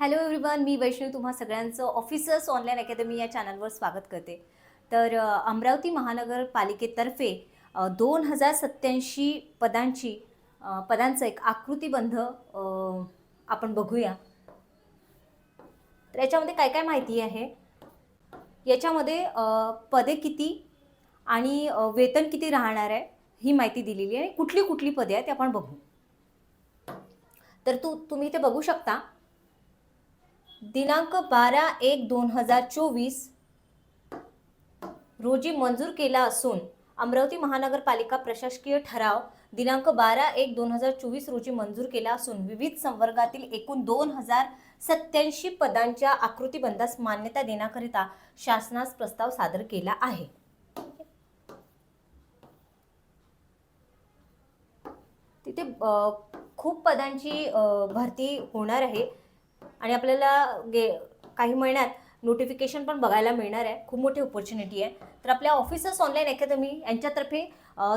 Hello everyone मी वैष्णवी. तुम्हा सगळ्यांचं officers online academy या चॅनलवर स्वागत करते. तर अमरावती महानगरपालिकेतर्फे दोन हजार सत्याऐंशी पदांची पदांचं एक आकृतीबंध आपण बघूया. तर याच्यामध्ये काय काय माहिती आहे? याच्यामध्ये पदे किती आणि वेतन किती राहणार आहे ही माहिती दिलेली आहे. कुठली कुठली पदे आहेत ते आपण बघू. तर तू तुम्ही इथे बघू शकता. दिनांक बारा एक दोन हजार चोवीस रोजी मंजूर केला असून अमरावती महानगरपालिका प्रशासकीय ठराव दिनांक बारा एक दोन हजार चोवीस रोजी मंजूर केला असून विविध संवर्गातील एकूण दोन हजार सत्याऐंशी पदांच्या आकृतीबंधास मान्यता देण्याकरिता शासनास प्रस्ताव सादर केला आहे. तिथे खूप पदांची भरती होणार आहे. आणि आपल्याला गे काही महिन्यात नोटिफिकेशन पण बघायला मिळणार आहे. खूप मोठी ऑपॉर्च्युनिटी आहे. तर आपल्या ऑफिसर्स ऑनलाईन अकॅदमी यांच्यातर्फे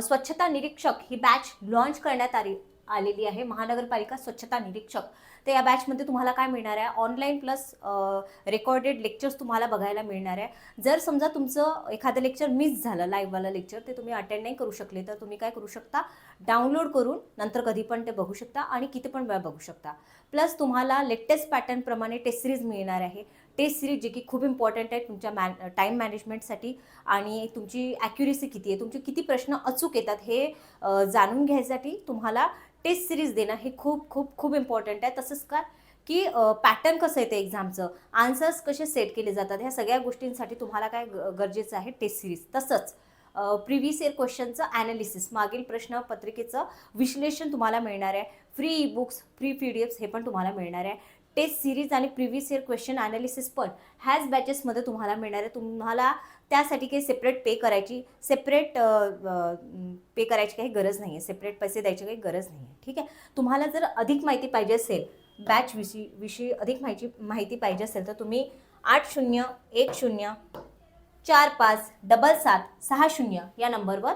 स्वच्छता निरीक्षक ही बॅच लॉन्च करण्यात आली. आलेली आहे. महानगरपालिका स्वच्छता निरीक्षक. तर या बॅचमध्ये तुम्हाला काय मिळणार आहे? ऑनलाईन प्लस रेकॉर्डेड लेक्चर्स तुम्हाला बघायला मिळणार आहे. जर समजा तुमचं एखादं लेक्चर मिस झालं लाईव्हवालं लेक्चर ते तुम्ही अटेंड नाही करू शकले तर तुम्ही काय करू शकता? डाउनलोड करून नंतर कधी पण ते बघू शकता आणि किती पण वेळा बघू शकता. प्लस तुम्हाला लेटेस्ट पॅटर्नप्रमाणे टेस्ट सिरीज मिळणार आहे. टेस्ट सिरीज जे की खूप इम्पॉर्टंट आहे तुमच्या मॅन टाईम मॅनेजमेंटसाठी आणि तुमची ॲक्युरेसी किती आहे? तुमचे किती प्रश्न अचूक येतात हे जाणून घ्यायसाठी तुम्हाला टेस्ट सिरीज देणं हे खूप खूप खूप इम्पॉर्टंट आहे. तसंच काय की पॅटर्न कसं येतं एक्झामचं आन्सर्स कसे सेट केले जातात? ह्या सगळ्या गोष्टींसाठी तुम्हाला काय गरजेचं आहे टेस्ट सिरीज तसंच प्रिव्हियस इयर क्वेश्चनचं ॲनालिसिस मागील प्रश्नपत्रिकेचं विश्लेषण तुम्हाला मिळणार आहे. Free e books free P D Fs हे पण तुम्हाला मिळणार आहे. टेस्ट सिरीज आणि प्रिव्हियस इयर क्वेश्चन ॲनालिसिस पण ह्याच बॅचेसमध्ये तुम्हाला मिळणार आहे. तुम्हाला त्यासाठी काही सेपरेट पे करायची सेपरेट पे करायची काही गरज नाही आहे सेपरेट पैसे द्यायची काही गरज नाही आहे ठीक आहे? तुम्हाला जर अधिक माहिती पाहिजे असेल बॅच विषयी विषयी अधिक माहिती माहिती पाहिजे असेल तर तुम्ही आठ शून्य एक शून्य चार पाच डबल सात सहा शून्य या नंबरवर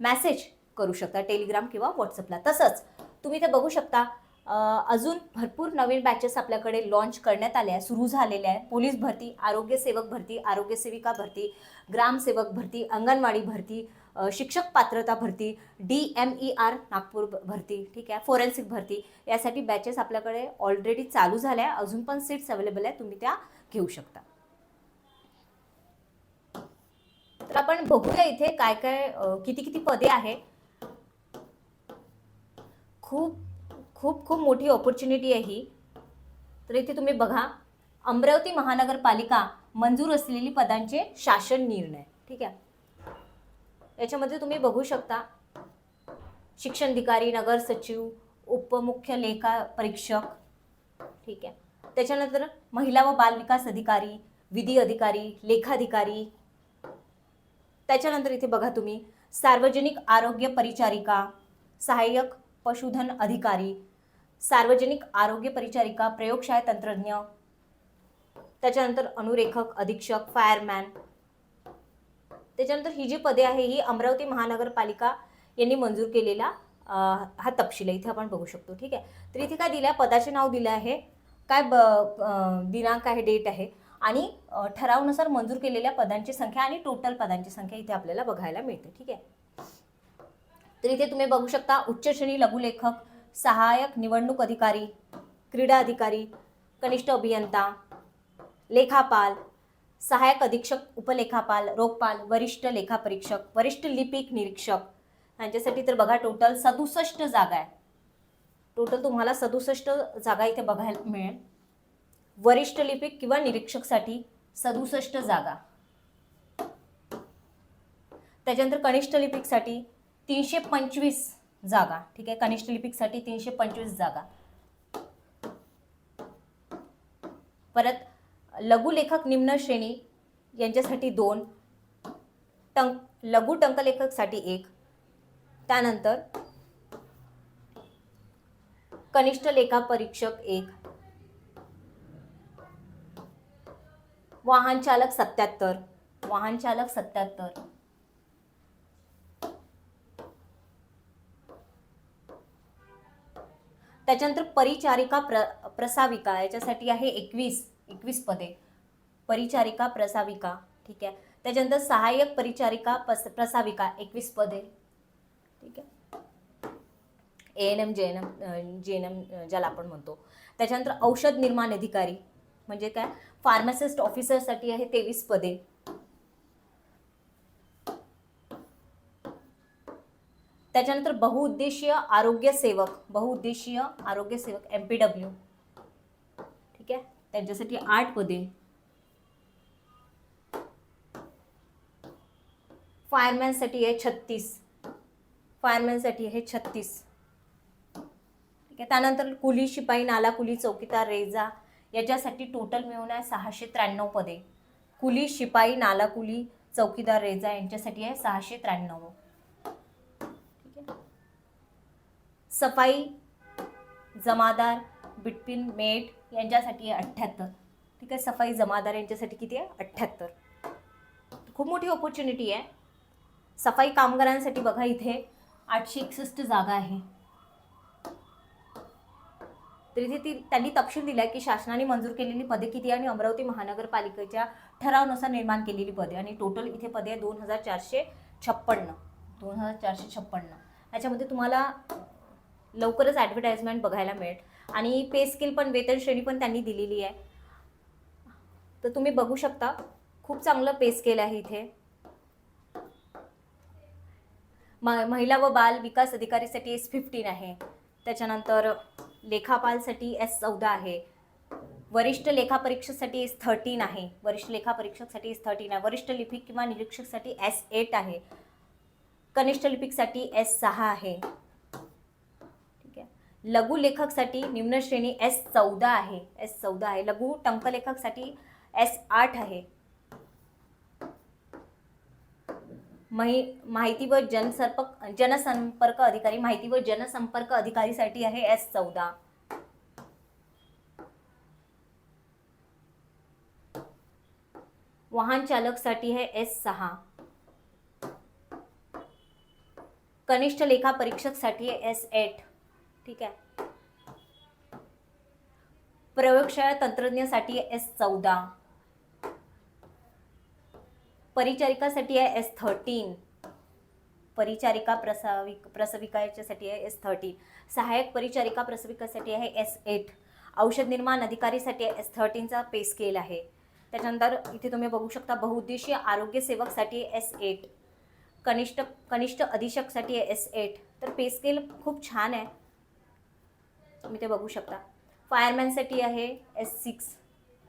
मॅसेज करू शकता. टेलिग्राम किंवा व्हॉट्सअपला तसंच तुम्ही ते बघू शकता अजून भरपूर नवीन बॅचेस आपल्याकडे लॉन्च करण्यात आले आहेत सुरू झालेल्या आहे पोलीस भरती आरोग्य सेवक भरती आरोग्य सेविका भरती ग्रामसेवक भरती अंगणवाडी भरती शिक्षक पात्रता भरती D M E R Nagpur भरती ठीक आहे फोरेन्सिक भरती यासाठी बॅचेस आपल्याकडे ऑलरेडी चालू झाल्या आहे अजून पण सीट्स अवेलेबल आहे तुम्ही त्या घेऊ शकता. तर आपण बघूया इथे काय काय किती किती पदे आहे खूप खूप खूप मोठी ऑपॉर्च्युनिटी आहे ही. तर इथे तुम्ही बघा अमरावती महानगरपालिका मंजूर असलेली पदांचे शासन निर्णय. ठीक आहे? याच्यामध्ये तुम्ही बघू शकता शिक्षणधिकारी नगर सचिव उपमुख्य लेखा परीक्षक ठीक आहे? त्याच्यानंतर महिला व बाल विकास अधिकारी विधी अधिकारी लेखाधिकारी. त्याच्यानंतर इथे बघा तुम्ही सार्वजनिक आरोग्य परिचारिका सहाय्यक पशुधन अधिकारी सार्वजनिक आरोग्य परिचारिका प्रयोगशाळा तंत्रज्ञ. त्याच्यानंतर अनुरेखक अधीक्षक फायरमॅन त्याच्यानंतर ही जी पदे आहे ही अमरावती महानगरपालिका यांनी मंजूर केलेला हा तपशील आहे. इथे आपण बघू शकतो ठीक आहे? तर इथे काय दिलं आहे पदाचे नाव दिलं आहे. काय ब दिनांक आहे डेट आहे. आणि ठरावनुसार मंजूर केलेल्या पदांची संख्या आणि टोटल पदांची संख्या इथे आपल्याला बघायला मिळते ठीक आहे? तर इथे तुम्ही बघू शकता उच्च श्रेणी लघुलेखक सहाय्यक निवडणूक अधिकारी क्रीडा अधिकारी कनिष्ठ अभियंता लेखापाल सहाय्यक अधीक्षक उपलेखापाल रोखपाल वरिष्ठ लेखापरीक्षक वरिष्ठ लिपिक निरीक्षक. यांच्यासाठी तर बघा टोटल सदुसष्ट जागा आहे. टोटल तुम्हाला सदुसष्ट जागा इथे बघायला मिळेल. वरिष्ठ लिपिक किंवा निरीक्षकसाठी सदुसष्ट जागा. त्याच्यानंतर कनिष्ठ लिपिकसाठी तीनशे पंचवीस जागा ठीक आहे? कनिष्ठ लिपिकसाठी तीनशे पंचवीस जागा. परत लघुलेखक निम्न श्रेणी यांच्यासाठी दोन टंक लघु टंकलेखकसाठी एक. त्यानंतर कनिष्ठ लेखा परीक्षक एक. वाहन चालक सत्याहत्तर वाहन चालक सत्याहत्तर त्याच्यानंतर परिचारिका प्र प्रसाविका याच्यासाठी आहे एकवीस एकवीस पदे परिचारिका प्रसाविका ठीक आहे. त्याच्यानंतर सहाय्यक परिचारिका पस प्रसाविका एकवीस पदे ठीक आहे. A N M J N M J N M ज्याला आपण म्हणतो. त्याच्यानंतर औषध निर्माण अधिकारी म्हणजे काय? फार्मासिस्ट ऑफिसरसाठी आहे तेवीस पदे त्याच्यानंतर बहुउद्देशीय आरोग्य सेवक बहुउद्देशीय आरोग्य सेवक एम पी डब्ल्यू ठीक आहे? त्यांच्यासाठी आठ पदे. फायरमॅनसाठी आहे छत्तीस. फायरमॅनसाठी आहे छत्तीस. ठीक आहे? त्यानंतर कुली शिपाई नाला कुली चौकीदार रेजा याच्यासाठी टोटल मिळून आहे सहाशे त्र्याण्णव पदे. कुली शिपाई नाला कुली चौकीदार रेजा यांच्यासाठी आहे सहाशे त्र्याण्णव ठीक आहे सफाई जमादार बिटपिन मेट यांच्यासाठी आहे अठ्ठ्याहत्तर. ठीक आहे? सफाई जमादार यांच्यासाठी किती आहे? अठ्ठ्याहत्तर. खूप मोठी ऑपॉर्च्युनिटी आहे. सफाई कामगारांसाठी बघा इथे आठशे एकसष्ट जागा आहे. तर इथे ती त्यांनी तपशील दिला आहे की शासनाने मंजूर केलेली पदे किती आहे आणि अमरावती महानगरपालिकेच्या ठरावानुसार निर्माण केलेली पदे. आणि टोटल इथे पदे आहे दोन हजार चारशे छप्पन्न. दोन हजार चारशे छप्पन्न. याच्यामध्ये तुम्हाला लवकरच ॲडव्हर्टाइजमेंट बघायला मिळेल. आणि पे स्किल पण वेतन श्रेणी पण त्यांनी दिलेली आहे. तर तुम्ही बघू शकता खूप चांगलं पे स्केल आहे इथे. म महिला व बाल विकास अधिकारीसाठी एस फिफ्टीन आहे. त्याच्यानंतर लेखापालसाठी एस चौदा आहे. वरिष्ठ लेखापरीक्षकसाठी एस थर्टीन आहे. वरिष्ठ लेखापरीक्षकसाठी एस थर्टीन आहे. वरिष्ठ लिपिक किंवा निरीक्षकसाठी एस एट आहे. कनिष्ठ लिपिकसाठी एस सहा आहे. लघु लेखकसाठी निम्न श्रेणी एस चौदा आहे. एस चौदा आहे. लघु टंकलेखकसाठी एस आठ आहे. माहि माहिती व जनसर्पक जनसंपर्क अधिकारी माहिती व जनसंपर्क अधिकारीसाठी आहे एस चौदा. वाहन चालकसाठी आहे एस सहा. कनिष्ठ लेखा परीक्षकसाठी आहे एस एट. ठीक आहे. प्रयोगशाळा तंत्रज्ञासाठी आहे एस चौदा. परिचारिकासाठी आहे एस थर्टीन परिचारिका प्रसाविक प्रसविका याच्यासाठी आहे एस थर्टीन सहाय्यक परिचारिका प्रसविकासाठी आहे एस एट औषध निर्माण अधिकारीसाठी एस थर्टीनचा पे स्केल आहे. त्याच्यानंतर इथे तुम्ही बघू शकता बहुउद्देशीय आरोग्य सेवकसाठी एस एट कनिष्ठ कनिष्ठ अधीक्षकसाठी आहे एस एट तर पे स्केल खूप छान आहे. तुम्ही ते बघू शकता. फायरमॅनसाठी आहे एस सिक्स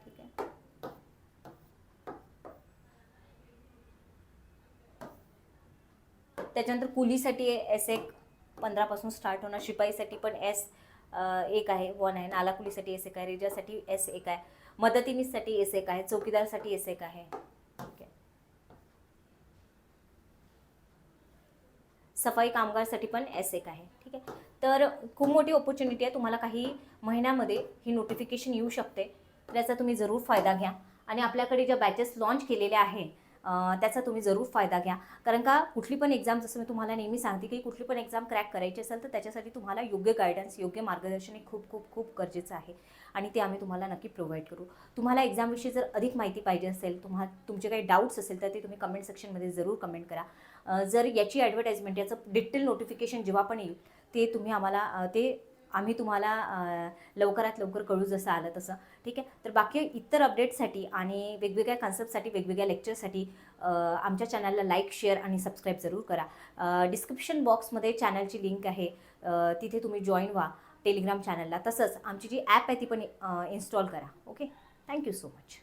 ठीक आहे. त्याच्यानंतर कुलीसाठी एस एक. पंधरापासून स्टार्ट होणार. शिपाईसाठी पण एस एक आहे. वन आहे. नालाकुलीसाठी एस एक आहे. रेजासाठी एस एक आहे. मदतीनीसाठी एस एक आहे. चौकीदारसाठी एस एक आहे. ठीक आहे. सफाई कामगारसाठी पण एस एक आहे. ठीक आहे. तर खूप मोठी ऑपॉर्च्युनिटी आहे. तुम्हाला काही महिन्यामध्ये ही नोटिफिकेशन येऊ शकते. तर याचा तुम्ही जरूर फायदा घ्या. आणि आपल्याकडे ज्या बॅचेस लॉन्च केलेल्या आहे त्याचा तुम्ही जरूर फायदा घ्या. कारण का कुठली पण एक्झाम जसं मी तुम्हाला नेहमी सांगते की कुठली पण एक्झाम क्रॅक करायची असेल तर त्याच्यासाठी तुम्हाला योग्य गायडन्स योग्य मार्गदर्शन हे खूप खूप खूप गरजेचं आहे. आणि ते आम्ही तुम्हाला नक्की प्रोव्हाइड करू. तुम्हाला एक्झामविषयी जर अधिक माहिती पाहिजे असेल तुम्हा तुमचे काही डाऊट्स असेल तर ते तुम्ही कमेंट सेक्शनमध्ये जरूर कमेंट करा. जर याची ॲडव्हर्टाइजमेंट याचं डिटेल नोटिफिकेशन जेव्हा पण येईल ते तुम्ही आम्हाला ते आम्ही तुम्हाला लवकरात लवकर कळू जसं आलं तसं. ठीक आहे? तर बाकी इतर अपडेटसाठी आणि वेगवेगळ्या कन्सेप्टसाठी वेगवेगळ्या लेक्चरसाठी आमच्या चॅनलला लाईक शेअर आणि सबस्क्राईब जरूर करा. डिस्क्रिप्शन बॉक्समध्ये चॅनलची लिंक आहे. तिथे तुम्ही जॉईन व्हा टेलिग्राम चॅनलला. तसंच आमची जी ॲप आहे ती पण इन्स्टॉल करा. Okay? Thank you so much.